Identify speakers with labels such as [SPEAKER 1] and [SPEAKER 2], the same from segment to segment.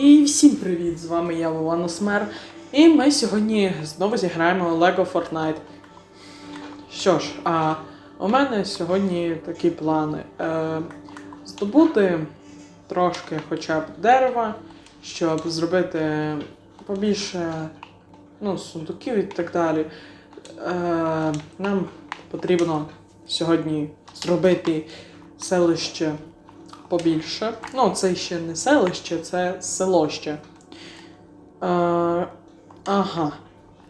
[SPEAKER 1] І всім привіт! З вами я Вован Смер. І ми сьогодні знову зіграємо Lego Fortnite. Що ж, а у мене сьогодні такі плани. Е, здобути трошки хоча б дерева, щоб зробити побільше ну, сундуків і так далі. Е, нам потрібно сьогодні зробити селище побільше. Ну, це ще не селище, це село ще. Е, ага.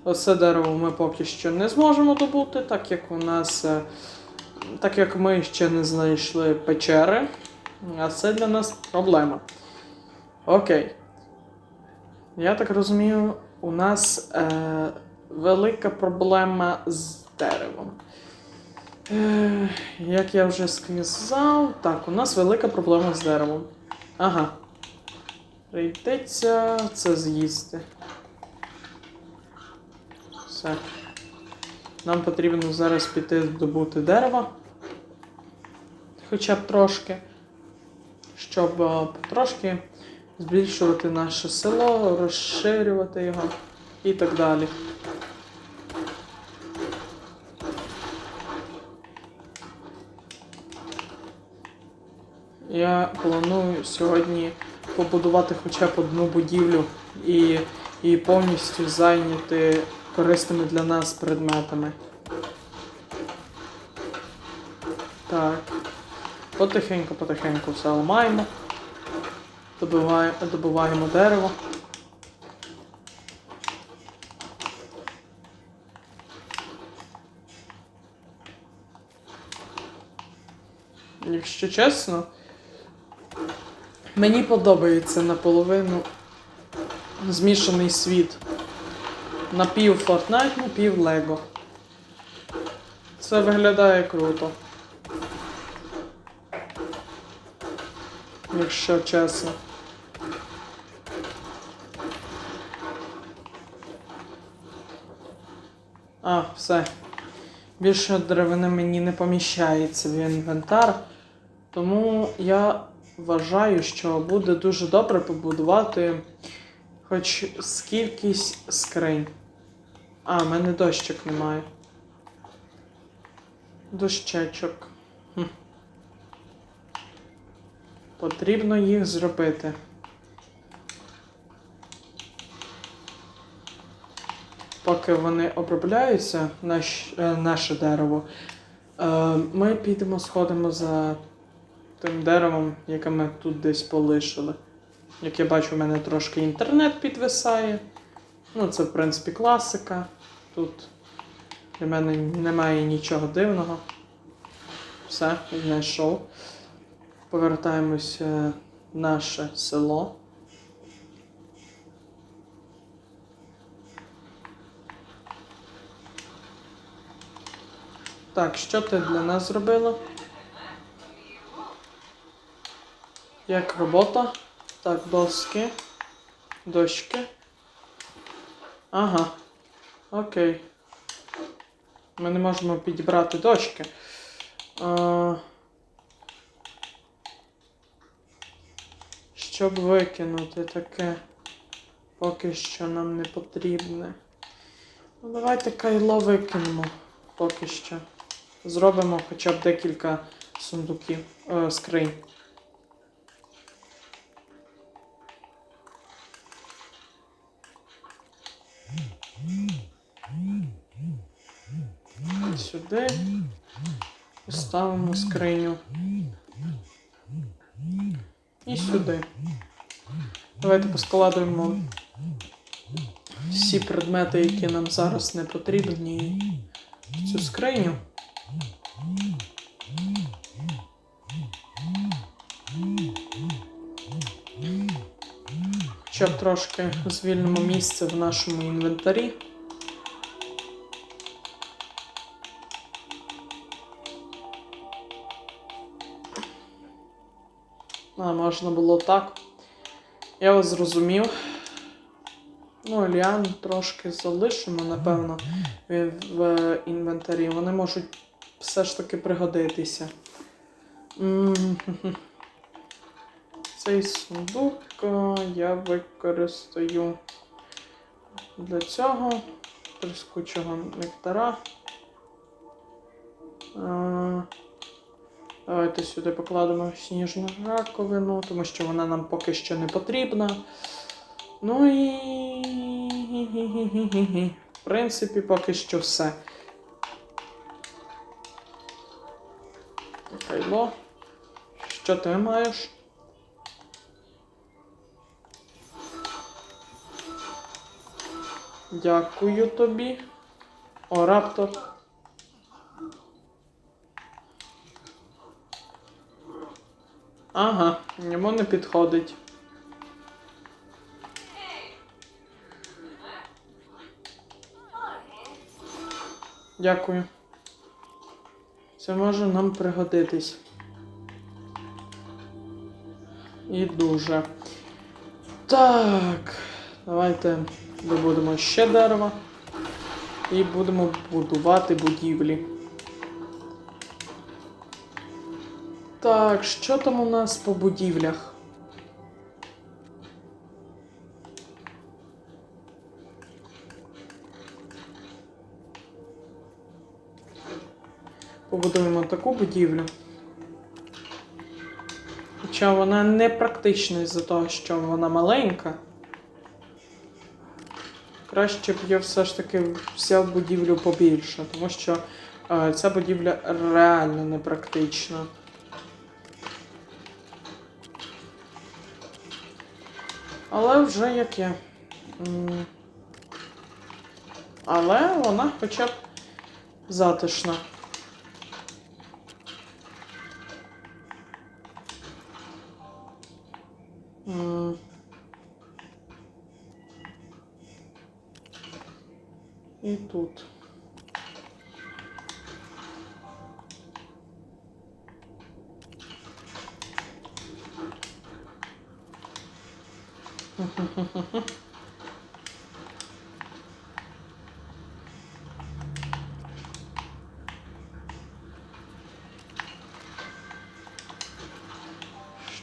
[SPEAKER 1] Оце дерево ми поки що не зможемо добути, так як у нас. е, Так як ми ще не знайшли печери. А це для нас проблема. Окей. Я так розумію, у нас е, велика проблема з деревом. Е, як я вже сказав, так, у нас велика проблема з деревом. Ага. Прийдеться це з'їсти. Все. Нам потрібно зараз піти здобути дерева. Хоча б трошки. Щоб е, трошки збільшувати наше село, розширювати його і так далі. Я планую сьогодні побудувати хоча б одну будівлю і, і повністю зайняти корисними для нас предметами. Так. Потихеньку, потихеньку все ламаємо. Добиваємо, добуваємо дерево. Якщо чесно, мені подобається наполовину змішаний світ. Напів Fortnite, напів Lego. Це виглядає круто. Якщо чесно. А, все. Більше деревини мені не поміщається в інвентар. Тому я вважаю, що буде дуже добре побудувати хоч скількись скринь. А, в мене дощок немає. Дощечок. Хм. Потрібно їх зробити. Поки вони обробляються, наш, е, наше дерево, е, ми підемо сходимо за тим деревом, яке ми тут десь полишили. Як я бачу, у мене трошки інтернет підвисає. Ну, це, в принципі, класика. Тут для мене немає нічого дивного. Все, знайшов. Повертаємося в наше село. Так, що ти для нас зробила? Як робота? Так, доски. Дощки. Ага. Окей. Ми не можемо підібрати дощки. А... Щоб викинути таке, поки що нам не потрібне. Ну, давайте кайло викинемо поки що. Зробимо хоча б декілька сундуків, е, скринь. Сюди. І ставимо скриню. І сюди. Давайте поскладуємо всі предмети, які нам зараз не потрібні, в цю скриню. Щоб трошки звільнимо місце в нашому інвентарі. А, можна було так. Я вас зрозумів. Ну, ліан трошки залишимо, напевно, в, в інвентарі. Вони можуть все ж таки пригодитися. Цей сундук е, я використаю для цього тріскучого нектара. Давайте сюди покладемо сніжну раковину, тому що вона нам поки що не потрібна. Ну і. В принципі, поки що все. Кайло. Що ти маєш? Дякую тобі. О, раптор. Ага, йому не підходить. Дякую. Це може нам пригодитись. І дуже. Так. Давайте добудемо ще дерева. І будемо будувати будівлі. Так, що там у нас по будівлях? Побудуємо таку будівлю. Хоча вона не практична із-за того, що вона маленька. Краще б я все ж таки взяв будівлю побільше, тому що е, ця будівля реально непрактична. Але вже як є. Але вона хоча б затишна. І тут.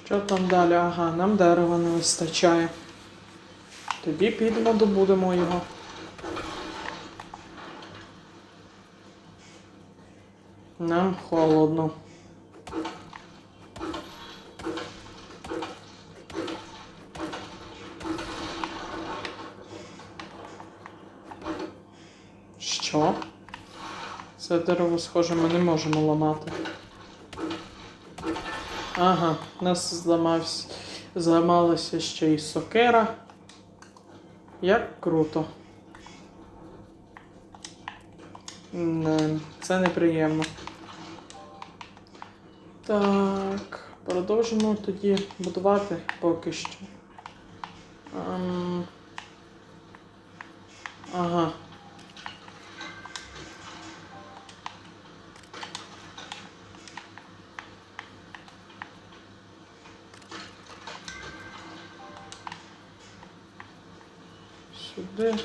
[SPEAKER 1] Що там далі? Ага, нам дерева не вистачає. Тоді підемо, добудемо його. Нам холодно. Це дерево, схоже, ми не можемо ламати. Ага, у нас зламалася ще й сокира. Як круто. Не, це неприємно. Так, продовжимо тоді будувати поки що. Ага. Сюди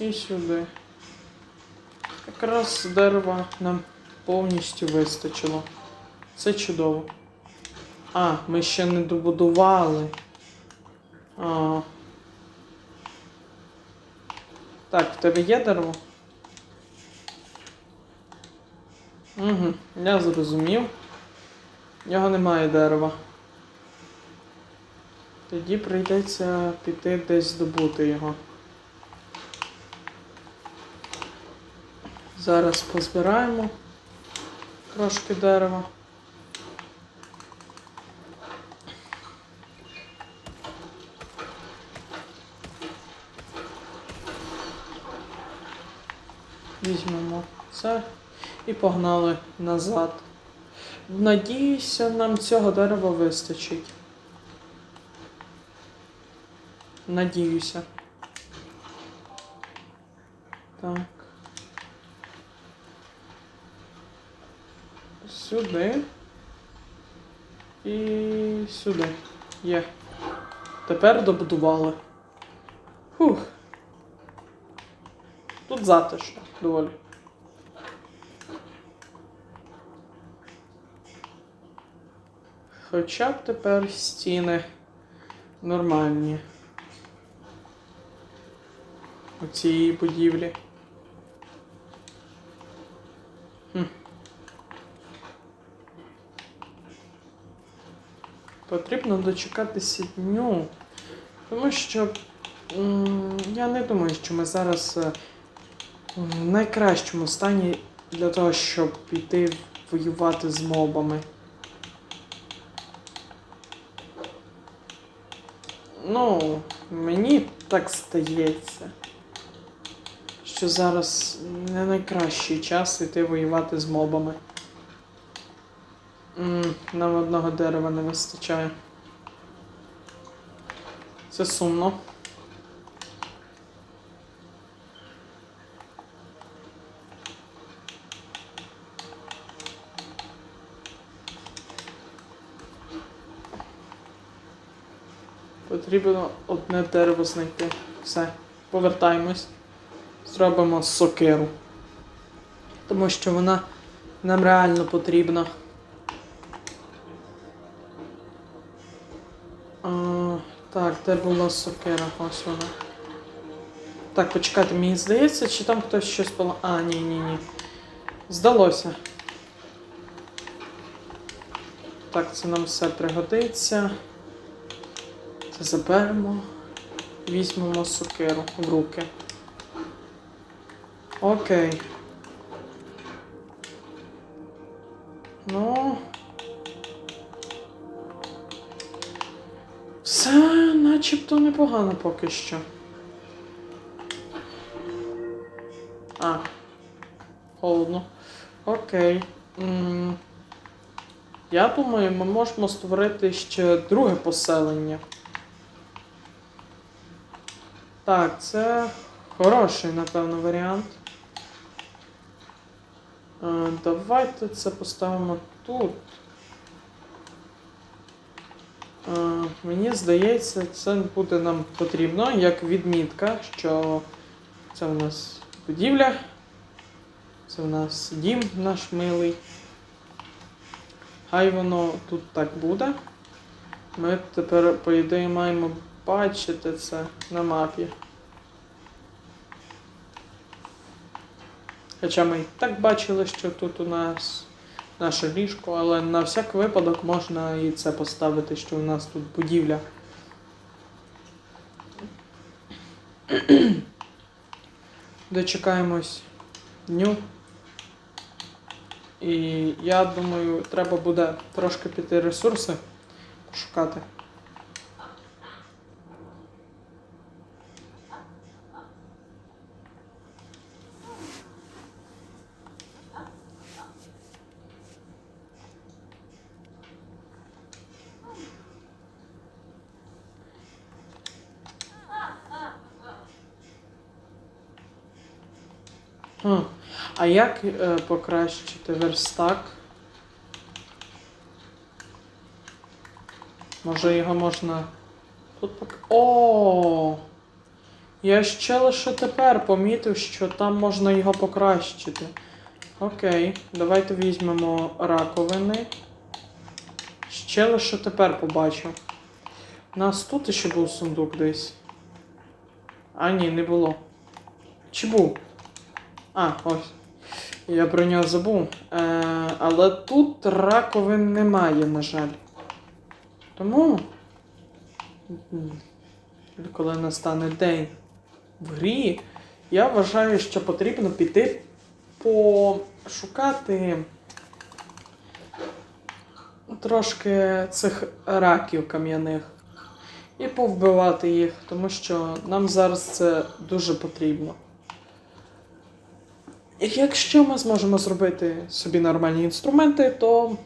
[SPEAKER 1] і сюди. Якраз дерева нам повністю вистачило. Це чудово. А, ми ще не добудували. А. Так, в тебе є дерево? Угу, я зрозумів. В нього немає дерева. Тоді прийдеться піти десь здобути його. Зараз позбираємо трошки дерева. Візьмемо це і погнали назад. Надіюся, нам цього дерева вистачить. Надіюся. Так. Сюди. І сюди. Є. Тепер добудували. Фух. Тут затишно доволі. Хоча б тепер стіни нормальні. Цій будівлі. Потрібно дочекатися дню. Тому що я не думаю, що ми зараз е, в найкращому стані для того, щоб піти воювати з мобами. Ну, мені так стається, що зараз не найкращий час іти воювати з мобами. Нам одного дерева не вистачає. Це сумно. Потрібно одне дерево знайти. Все, повертаємось. Зробимо сокиру. Тому що вона нам реально потрібна. А, так, де була сокира? Ось вона. Так, почекайте, мені здається, чи там хтось щось пола. А, ні, ні, ні. Здалося. Так, це нам все пригодиться. Це заберемо. Візьмемо сокиру в руки. Окей. Ну. Все начебто непогано поки що. А. Холодно. Окей. м Я думаю, ми можемо створити ще друге поселення. Так, це хороший, напевно, варіант. Е, давайте це поставимо тут. Е, мені здається, це буде нам потрібно як відмітка, що це у нас будівля, це у нас дім наш милий. Хай воно тут так буде. Ми тепер, по ідеї, маємо бачити це на мапі. Хоча ми і так бачили, що тут у нас наше ліжко, але на всяк випадок можна і це поставити, що у нас тут будівля. Дочекаємось дню. І я думаю, треба буде трошки піти ресурси шукати. А як е, покращити верстак? Може його можна. Тут пок... О! Я ще лише тепер помітив, що там можна його покращити. Окей, давайте візьмемо раковини. Ще лише тепер побачив. У нас тут ще був сундук десь. А, ні, не було. Чи був? А, ось. Я про нього забув. Е, але тут раковин немає, на жаль. Тому. Коли настане день в грі, я вважаю, що потрібно піти пошукати трошки цих раків кам'яних і повбивати їх, тому що нам зараз це дуже потрібно. Якщо ми зможемо зробити собі нормальні інструменти, то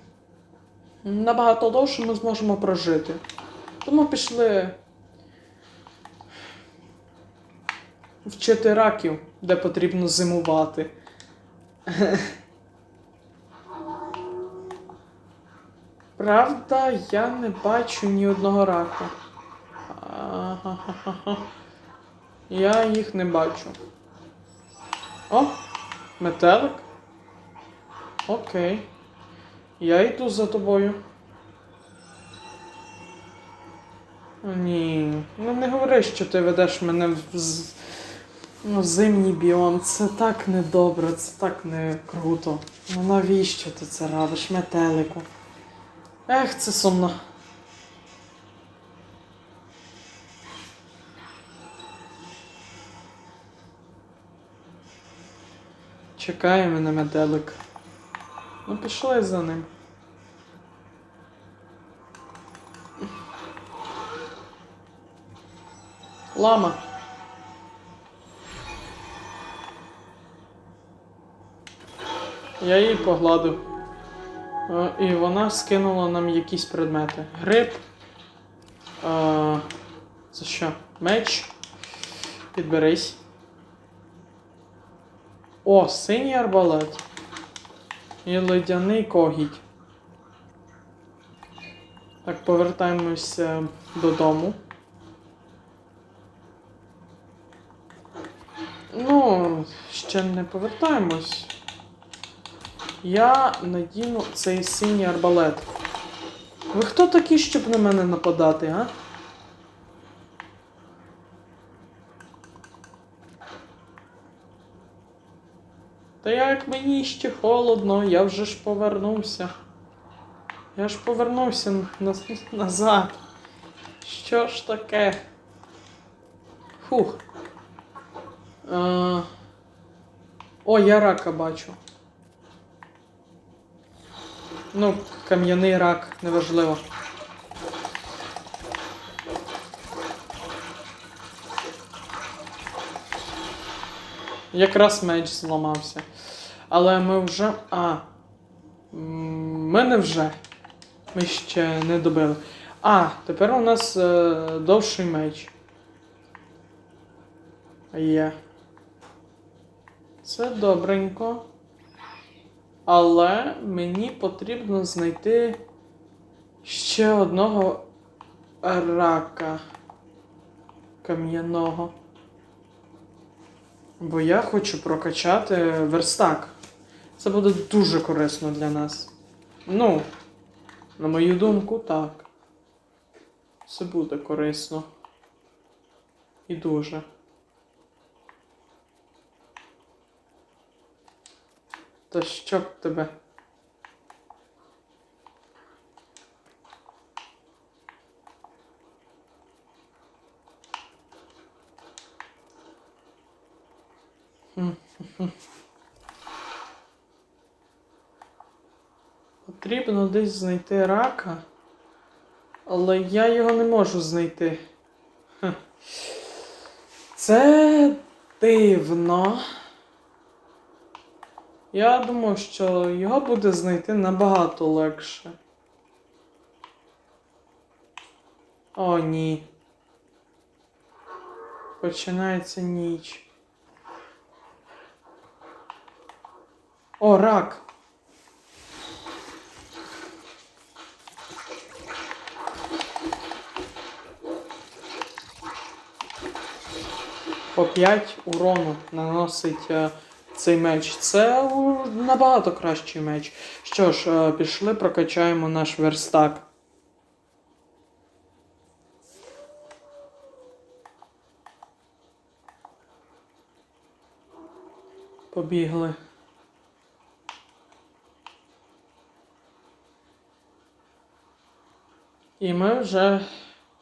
[SPEAKER 1] набагато довше ми зможемо прожити. Тому пішли вчити раків, де потрібно зимувати. Правда, я не бачу ні одного раку. Я їх не бачу. О! Метелик? Окей. Я йду за тобою. Ні. Ну не говори, що ти ведеш мене в, з... в зимній біом. Це так недобре, це так не круто. Ну навіщо ти це робиш, метелику? Ех, це сумно. Чекає мене метелик. Ну пішли за ним. Лама. Я її погладив. Е, І вона скинула нам якісь предмети. Гриб. Це що? Меч. Підберись. О, синій арбалет. І ледяний когідь. Так, повертаємося додому. Ну, ще не повертаємось. Я надіну цей синій арбалет. Ви хто такі, щоб на мене нападати, а? Та як мені ще холодно, я вже ж повернувся. Я ж повернувся на- назад. Що ж таке? Фух. Е, О, я рака бачу. Ну, кам'яний рак, неважливо. Якраз меч зламався. Але ми вже. А. Ми не вже. Ми ще не добили. А, тепер у нас е, довший меч. Є. Це добренько. Але мені потрібно знайти ще одного рака кам'яного. Бо я хочу прокачати верстак. Це буде дуже корисно для нас. Ну, на мою думку, так. Це буде корисно. І дуже. Та що б тебе? Потрібно десь знайти рака, але я його не можу знайти. Це дивно. Я думав, що його буде знайти набагато легше. О, ні. Починається ніч. О, рак. По 5 урону наносить е, цей меч. Це набагато кращий меч. Що ж, е, пішли, прокачаємо наш верстак. Побігли. І ми вже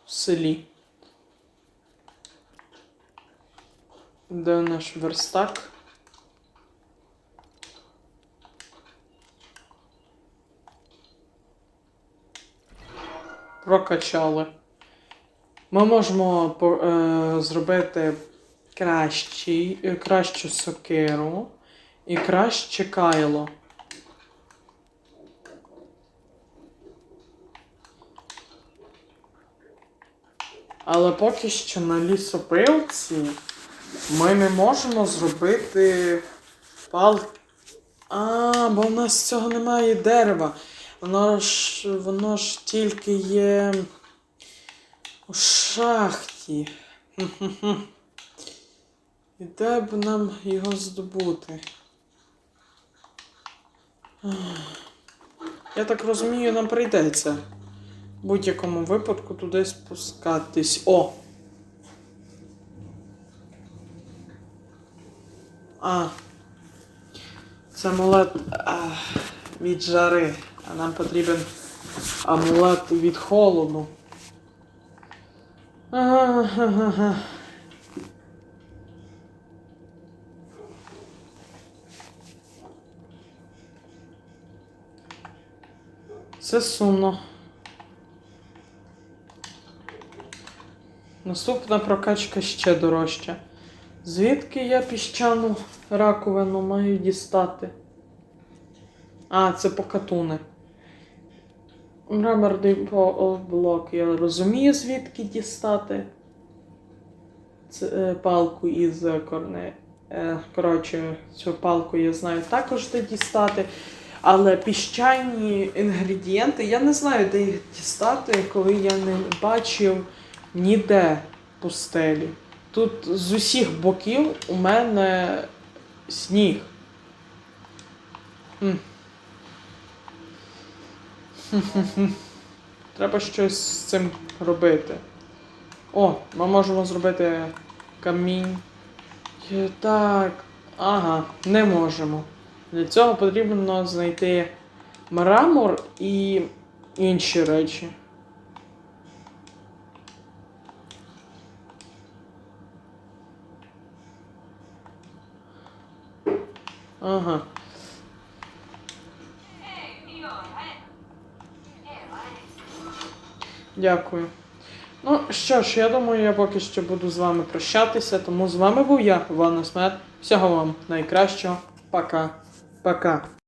[SPEAKER 1] в селі. Де наш верстак? Прокачали. Ми можемо е, зробити кращий, е, кращу сокиру і краще кайло. Але поки що на лісопилці ми не можемо зробити пал. А, бо в нас цього немає дерева. Воно ж воно ж тільки є у шахті. І де б нам його здобути? Я так розумію, нам прийдеться В будь-якому випадку туди спускатись. О! А. Це амулет а, від жари. А нам потрібен амулет від холоду. Ага. Це сумно. Наступна прокачка ще дорожча. Звідки я піщану раковину маю дістати? А, це покатуни. Мраморний блок. Я розумію, звідки дістати. Це, е, палку із е, корне. Е, коротше, цю палку я знаю також де дістати. Але піщані інгредієнти, я не знаю, де їх дістати, коли я не бачив ніде пустелі. Тут з усіх боків у мене сніг. М. Треба щось з цим робити. О, ми можемо зробити камінь. Е, Так. Ага, не можемо. Для цього потрібно знайти мрамор і інші речі. Ага. Дякую. Ну що ж, я думаю, я поки що буду з вами прощатися, тому з вами був я, Іван Смет. Всього вам найкращого. Пока. Пока.